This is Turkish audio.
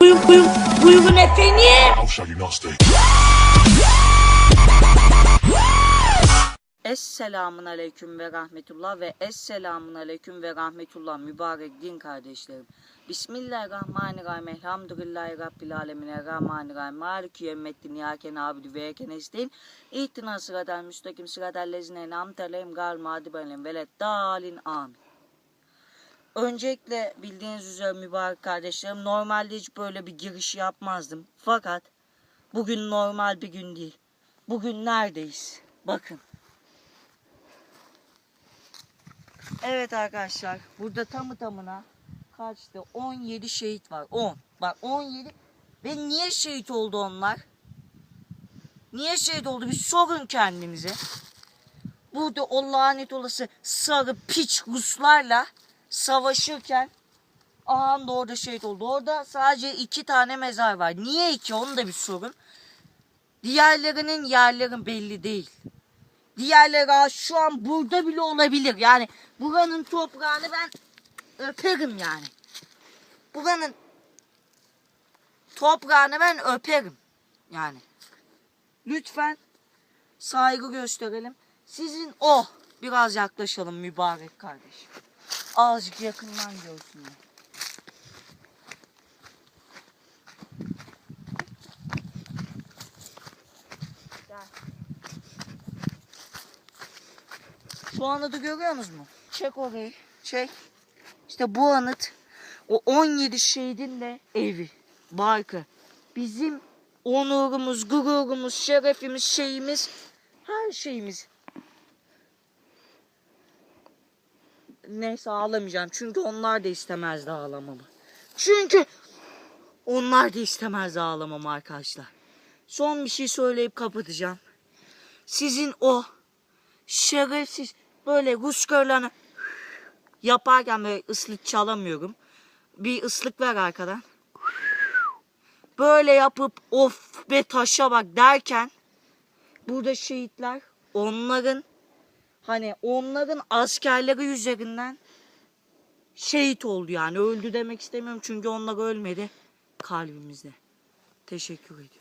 buyur, buyur, buyur, efendim. Esselamun aleyküm ve rahmetullah ve esselamun aleyküm ve rahmetullah mübarek din kardeşlerim. Bismillahirrahmanirrahim. Elhamdülillahi Rabbil alemin. Errahmanirrahim. Maliki yevmeddin. Yâken abidu ve yâken esteyn. İhtina sıradan müstakim sıradan lezine namteleyim gal madibelim velet dalin amin. Öncelikle bildiğiniz üzere mübarek kardeşlerim normalde hiç böyle bir giriş yapmazdım. Fakat bugün normal bir gün değil. Bugün neredeyiz? Bakın. Evet arkadaşlar burada tamı tamına kaçtı? 17 şehit var. 10. Bak 17. Ve niye şehit oldu onlar? Niye şehit oldu? Bir sorun kendinize. Burada o lanet olası sarı piç Ruslarla savaşırken Ahan da orada şehit oldu. Orada sadece iki tane mezar var. Niye iki? Onu da bir sorun. Diğerlerinin yerleri belli değil. Diğerleri şu an burada bile olabilir. Yani buranın toprağını ben öperim yani. Buranın toprağını ben öperim. Yani. Lütfen saygı gösterelim. Sizin o biraz yaklaşalım mübarek kardeşim. Azıcık yakından görsünler. Şu anıtı görüyorsunuz mu? Çek orayı. Çek. İşte bu anıt o 17 şehidin de evi. Barkı. Bizim onurumuz, gururumuz, şerefimiz, şeyimiz, her şeyimiz. Neyse ağlamayacağım. Çünkü onlar da istemezdi ağlamamı. Çünkü onlar da istemezdi ağlamamı arkadaşlar. Son bir şey söyleyip kapatacağım. Sizin o şerefsiz böyle körlerini yaparken böyle ıslık çalamıyorum. Bir ıslık ver arkadan. Böyle yapıp of be taşa bak derken burada şehitler onların hani onların askerleri üzerinden şehit oldu yani öldü demek istemiyorum çünkü onlar ölmedi kalbimizde. Teşekkür ediyorum.